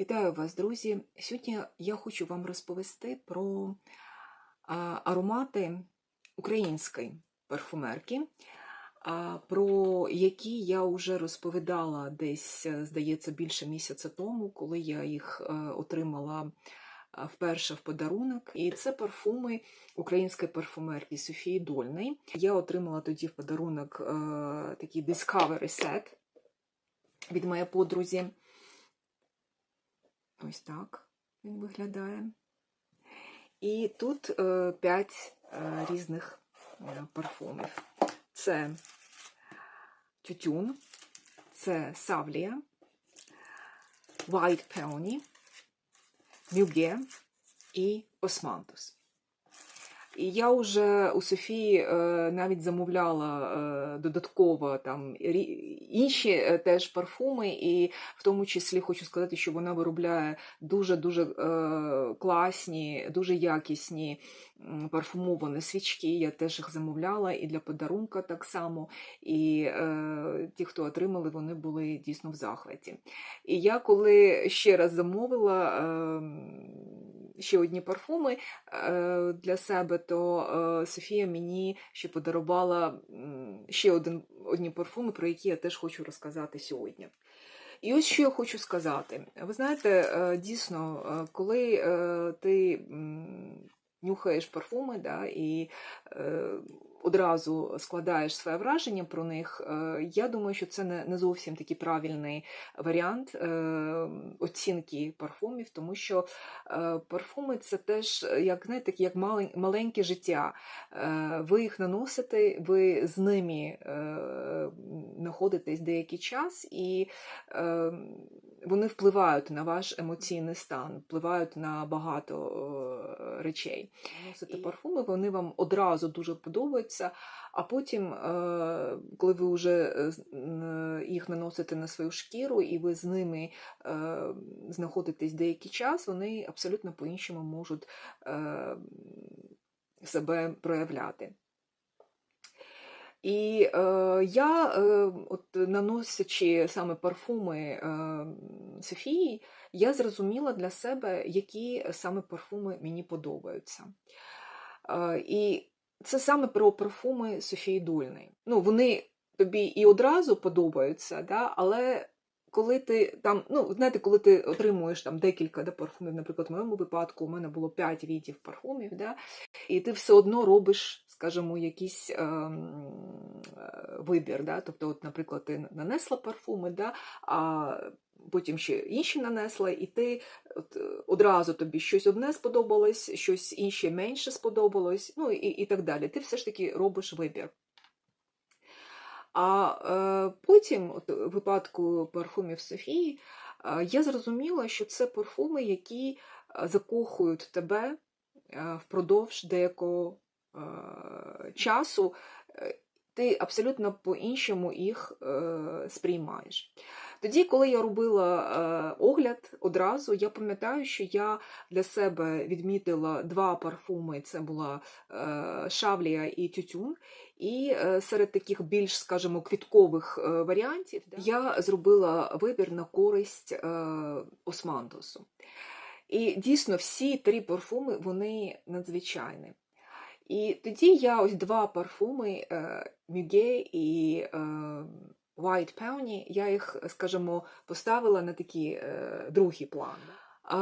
Вітаю вас, друзі! Сьогодні я хочу вам розповісти про аромати української парфумерки, про які я вже розповідала десь, здається, більше місяця тому, коли я їх е, отримала вперше в подарунок. І це парфуми української парфумерки Софії Дольної. Я отримала тоді в подарунок е, такий Discovery Set від моєї подрузі. Ось так він виглядає. І тут е, 5 е, різних е, парфумів. Це тютюн, це савлія, White Peony, Мюге і Османтус. І я вже у Софії е, навіть замовляла е, додатково там інші е, теж парфуми, і в тому числі хочу сказати, що вона виробляє дуже дуже е, класні, дуже якісні парфумовані свічки. Я теж їх замовляла і для подарунка так само. І ті, хто отримали, вони були дійсно в захваті. І я коли ще раз замовила. Ще одні парфуми для себе, то е, Софія мені ще подарувала ще один, одні парфуми, про які я теж хочу розказати сьогодні. І ось що я хочу сказати. Ви знаєте, е, дійсно, е, коли ти нюхаєш парфуми, да, і одразу складаєш своє враження про них, е, я думаю, що це не, зовсім такий правильний варіант е, оцінки парфумів, тому що е, парфуми це теж як знаєте, як маленьке життя. Ви їх наносите, ви з ними знаходитесь деякий час, і вони впливають на ваш емоційний стан, впливають на багато е, речей. Носите парфуми, вони вам одразу дуже подобаються, а потім, е, коли ви вже е, їх наносите на свою шкіру, і ви з ними е, знаходитесь деякий час, вони абсолютно по-іншому можуть е, себе проявляти. І е, я, е, от наносячи саме парфуми е, Софії, я зрозуміла для себе, які саме парфуми мені подобаються. Е, і це саме про парфуми Софії Дульний. Ну, вони тобі і одразу подобаються, да, але коли ти там, ну, знаєте, коли ти отримуєш там декілька да, парфумів, наприклад, в моєму випадку у мене було 5 видів парфумів, да, і ти все одно робиш, скажімо, якийсь ем, е, вибір. Да? Тобто, от, наприклад, ти нанесла парфуми, да? а потім ще інші нанесла, і ти от, е, одразу тобі щось одне сподобалось, щось інше менше сподобалось, ну і, і так далі. Ти все ж таки робиш вибір. А е, потім, от, у випадку парфумів Софії, е, я зрозуміла, що це парфуми, які е, закохують тебе е, впродовж деякого е, часу, е, ти абсолютно по-іншому їх е, сприймаєш. Тоді, коли я робила е, огляд одразу, я пам'ятаю, що я для себе відмітила два парфуми: це була е, Шавлія і Тютюн. І е, серед таких більш, скажімо, квіткових варіантів я зробила вибір на користь Османтусу. І дійсно всі три парфуми вони надзвичайні. І тоді я ось два парфуми Мюге і White Peony, я їх, скажімо, поставила на такий е, другий план. А,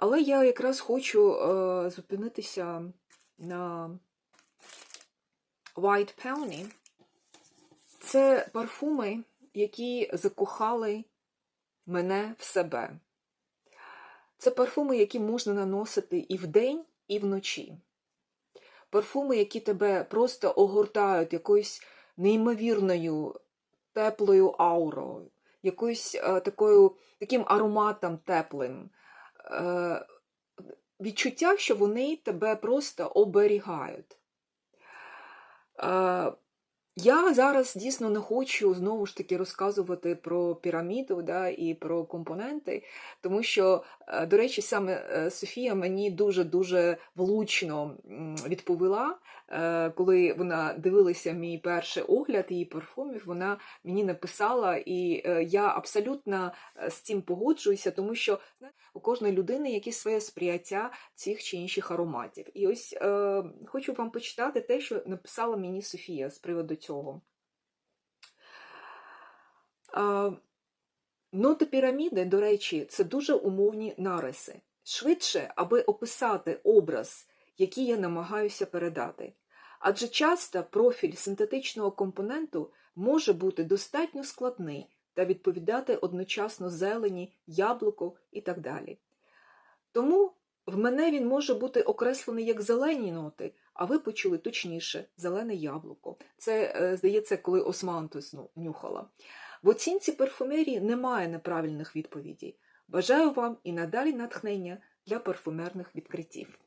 але я якраз хочу е, зупинитися на White Peony. Це парфуми, які закохали мене в себе. Це парфуми, які можна наносити і вдень, і вночі. Парфуми, які тебе просто огортають якоюсь неймовірною теплою аурою, якоюсь е, такою, таким ароматом теплим. Е, відчуття, що вони тебе просто оберігають. Е, я зараз дійсно не хочу знову ж таки розказувати про піраміду да, і про компоненти, тому що, е, до речі, саме е, Софія мені дуже-дуже влучно відповіла коли вона дивилася мій перший огляд її парфумів, вона мені написала, і е, я абсолютно е, з цим погоджуюся, тому що у кожної людини якесь своє сприяття цих чи інших ароматів. І ось е, хочу вам почитати те, що написала мені Софія з приводу цього. Е, Ноти піраміди, до речі, це дуже умовні нариси. Швидше, аби описати образ, який я намагаюся передати. Адже часто профіль синтетичного компоненту може бути достатньо складний та відповідати одночасно зелені, яблуку і так далі. Тому в мене він може бути окреслений як зелені ноти, а ви почули точніше зелене яблуко. Це, е, здається, коли Османтус ну, нюхала. В оцінці парфумерії немає неправильних відповідей. Бажаю вам і надалі натхнення для парфумерних відкриттів.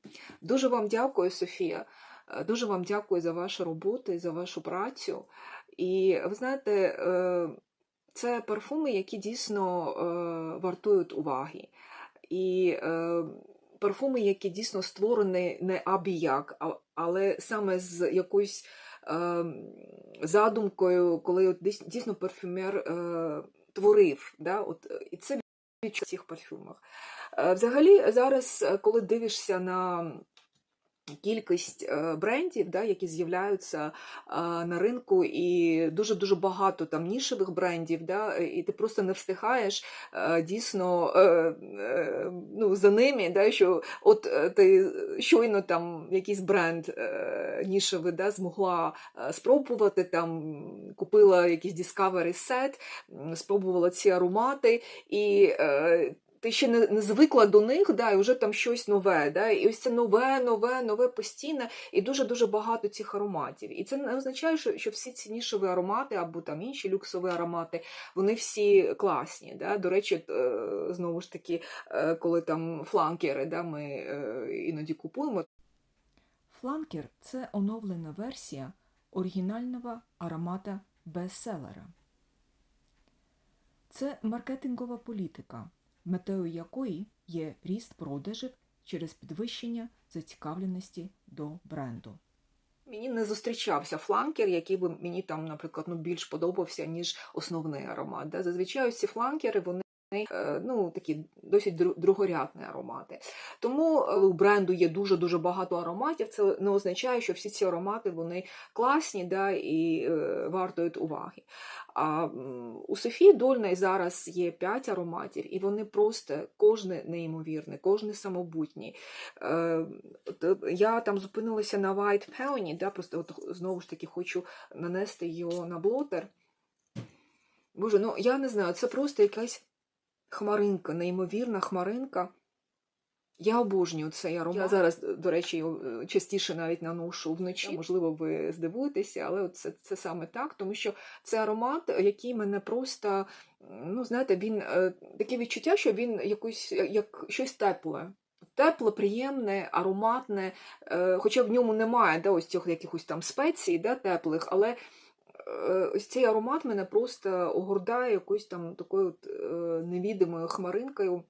Дуже вам дякую, Софія. Е, Дуже вам дякую за вашу роботу і за вашу працю. І ви знаєте, е, це парфуми, які дійсно е, вартують уваги. І е, парфуми, які дійсно створені не абіяк, але саме з якоюсь задумкою, коли дійсно парфюмер творив. Да? От, і це в цих парфюмах. Взагалі, зараз, коли дивишся на кількість е, брендів, да, які з'являються е, на ринку, і дуже-дуже багато там нішевих брендів, да, і ти просто не встигаєш е, дійсно е, е, ну, за ними, да, що от е, ти щойно там якийсь бренд е, нішевий да, змогла е, спробувати, там купила якийсь Discovery set, спробувала ці аромати, і е, ти ще не, не звикла до них, да, і вже там щось нове. Да, і ось це нове, нове, нове постійне, і дуже-дуже багато цих ароматів. І це не означає, що, що всі ці нішеві аромати або там інші люксові аромати, вони всі класні. Да? До речі, е, знову ж таки, е, коли там фланкери, да, ми е, іноді купуємо, Фланкер це оновлена версія оригінального аромата бестселера. Це маркетингова політика, метою якої є ріст продажів через підвищення зацікавленості до бренду. Мені не зустрічався фланкер, який би мені там, наприклад, ну, більш подобався, ніж основний аромат. Да? Зазвичай ці фланкери, вони. Е, Ну, такі досить другорядні аромати. Тому е, у бренду є дуже-дуже багато ароматів. Це не означає, що всі ці аромати вони класні да, і е, вартують уваги. А у Софії Дольної зараз є 5 ароматів, і вони просто кожне неймовірне, кожне самобутній. Е, я там зупинилася на White Peony, да, просто от, знову ж таки хочу нанести його на блотер. Боже, ну я не знаю, це просто якась хмаринка, неймовірна хмаринка. Я обожнюю цей аромат. Я зараз, до речі, е, частіше навіть наношу вночі. Можливо, ви здивуєтеся, але це, це саме так, тому що це аромат, який мене просто, ну, знаєте, він е, таке відчуття, що він якось як щось тепле. Тепле, приємне, ароматне, е, хоча в ньому немає да, ось цих якихось там спецій да, теплих, але е, ось цей аромат мене просто огордає якоюсь там такою от, е, невідомою хмаринкою,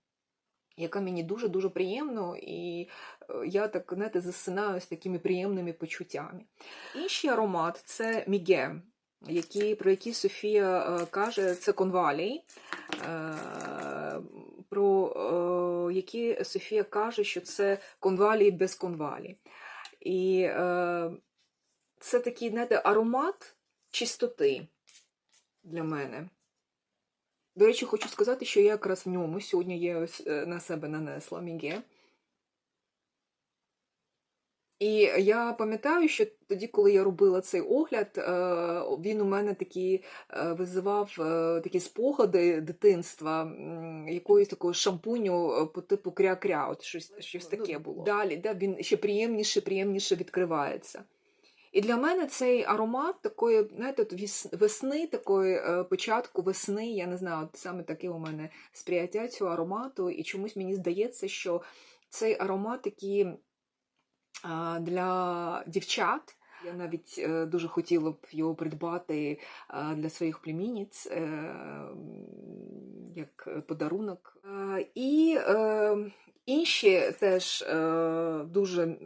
яка мені дуже-дуже приємно, і е, я так знаєте, засинаю з такими приємними почуттями. Інший аромат це Міге, які, про який Софія е, каже, це конвалій, е, про е, які Софія каже, що це конвалій без конвалі. І е, це такий, знаєте, аромат чистоти для мене. До речі, хочу сказати, що я якраз в ньому сьогодні я ось е, на себе нанесла міге. І я пам'ятаю, що тоді, коли я робила цей огляд, е, він у мене такі е, визивав такі спогади дитинства, якоїсь такого шампуню по типу кря-кря, от щось, щось таке було. Далі да, він ще приємніше, приємніше відкривається. І для мене цей аромат такої, знаєте, весни, такої е, початку весни, я не знаю, от саме таке у мене сприяття цього аромату, і чомусь мені здається, що цей аромат такий для дівчат. Я навіть е, дуже хотіла б його придбати для своїх племінниць е, як подарунок. І інші теж дуже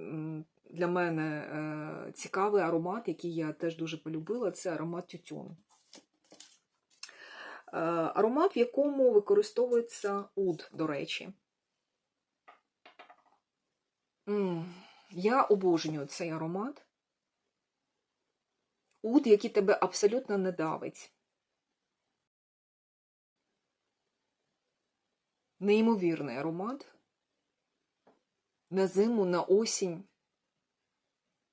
для мене е, цікавий аромат, який я теж дуже полюбила, це аромат тютюну. Е, аромат, в якому використовується уд, до речі. Я обожнюю цей аромат. Уд, який тебе абсолютно не давить. Неймовірний аромат. На зиму, на осінь,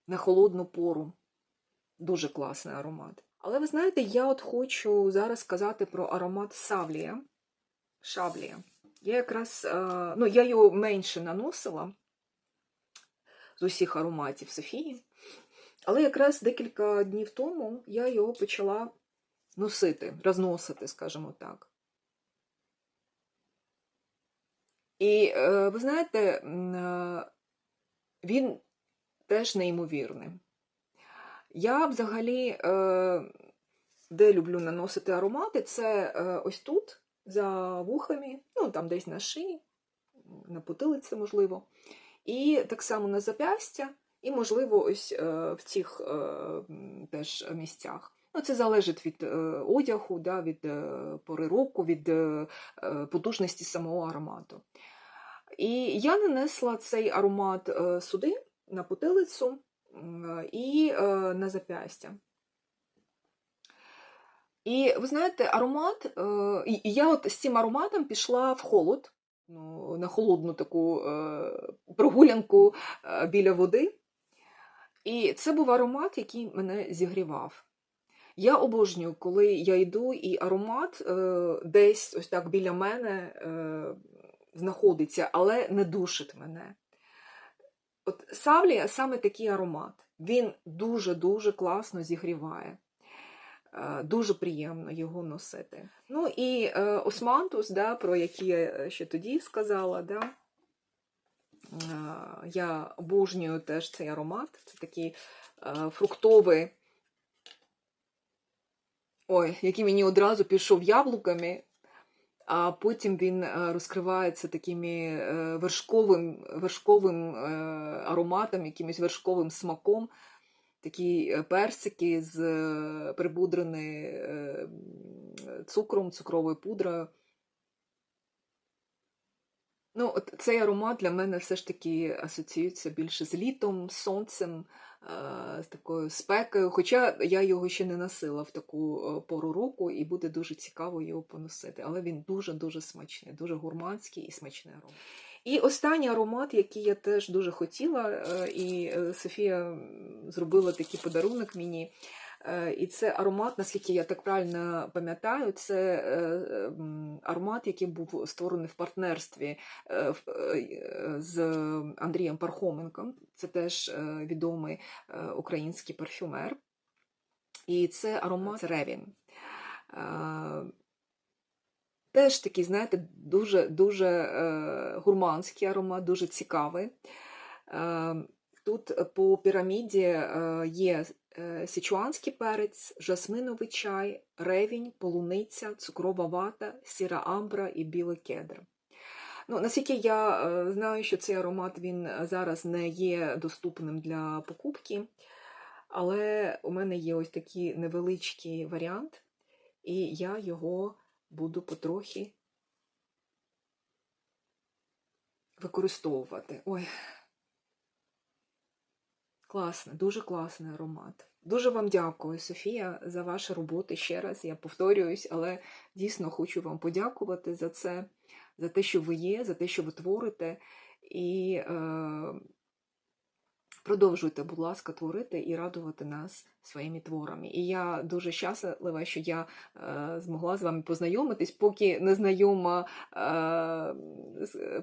на холодну пору. Дуже класний аромат. Але ви знаєте, я от хочу зараз сказати про аромат Савлія. Шаблія. Я якраз, е, ну, я його менше наносила з усіх ароматів Софії. Але якраз декілька днів тому я його почала носити, розносити, скажімо так. І е, ви знаєте, е, він теж неймовірний. Я взагалі, е, де люблю наносити аромати, це е, ось тут, за вухами, ну там десь на шиї, на потилиці, можливо. І так само на зап'ястя, і, можливо, ось е, в цих теж місцях. Ну, це залежить від одягу, да, від пори року, від потужності самого аромату. І я нанесла цей аромат сюди, на потилицю і е, на зап'ястя. І ви знаєте, аромат, е, і я от з цим ароматом пішла в холод, ну, на холодну таку е, прогулянку біля води. І це був аромат, який мене зігрівав. Я обожнюю, коли я йду, і аромат десь ось так біля мене знаходиться, але не душить мене. От Савлія саме такий аромат. Він дуже-дуже класно зігріває. Е, Дуже приємно його носити. Ну і е, османтус, да, про який я ще тоді сказала, да, е, я обожнюю теж цей аромат. Це такий е, фруктовий, ой, який мені одразу пішов яблуками, а потім він е, розкривається такими е, вершковим, вершковим е, ароматом, якимось вершковим смаком. Такі персики з прибудрені цукром, цукровою пудрою. Ну, от цей аромат для мене все ж таки асоціюється більше з літом, сонцем, е, з такою спекою. Хоча я його ще не носила в таку е, пору року, і буде дуже цікаво його поносити. Але він дуже-дуже смачний, дуже гурманський і смачний аромат. І останній аромат, який я теж дуже хотіла, е, і Софія зробила такий подарунок мені. Е, І це аромат, наскільки я так правильно пам'ятаю, це е, аромат, який був створений в партнерстві е, з Андрієм Пархоменком. Це теж відомий український парфюмер. І це аромат Ревін. Теж такий, знаєте, дуже, дуже гурманський аромат, дуже цікавий. Е, Тут по піраміді е, є е, січуанський перець, жасминовий чай, ревінь, полуниця, цукрова вата, сіра амбра і білий кедр. Ну, наскільки я е, знаю, що цей аромат він зараз не є доступним для покупки, але у мене є ось такий невеличкий варіант, і я його буду потрохи використовувати. Ой. Класно, дуже класний аромат. Дуже вам дякую, Софія, за ваші роботи ще раз. Я повторююсь, але дійсно хочу вам подякувати за це, за те, що ви є, за те, що ви творите. І е, продовжуйте, будь ласка, творити і радувати нас своїми творами. І я дуже щаслива, що я е, змогла з вами познайомитись, поки не знайома е,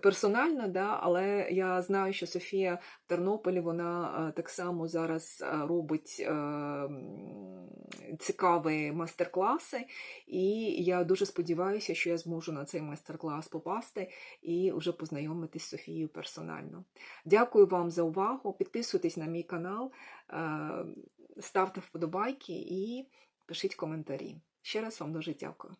персонально, да, але я знаю, що Софія в Тернополі вона е, так само зараз е, робить е, цікаві майстер-класи, і я дуже сподіваюся, що я зможу на цей майстер-клас попасти і вже познайомитись з Софією персонально. Дякую вам за увагу. Підписуйтесь на мій канал, е, ставте вподобайки і пишіть коментарі. Ще раз вам дуже дякую.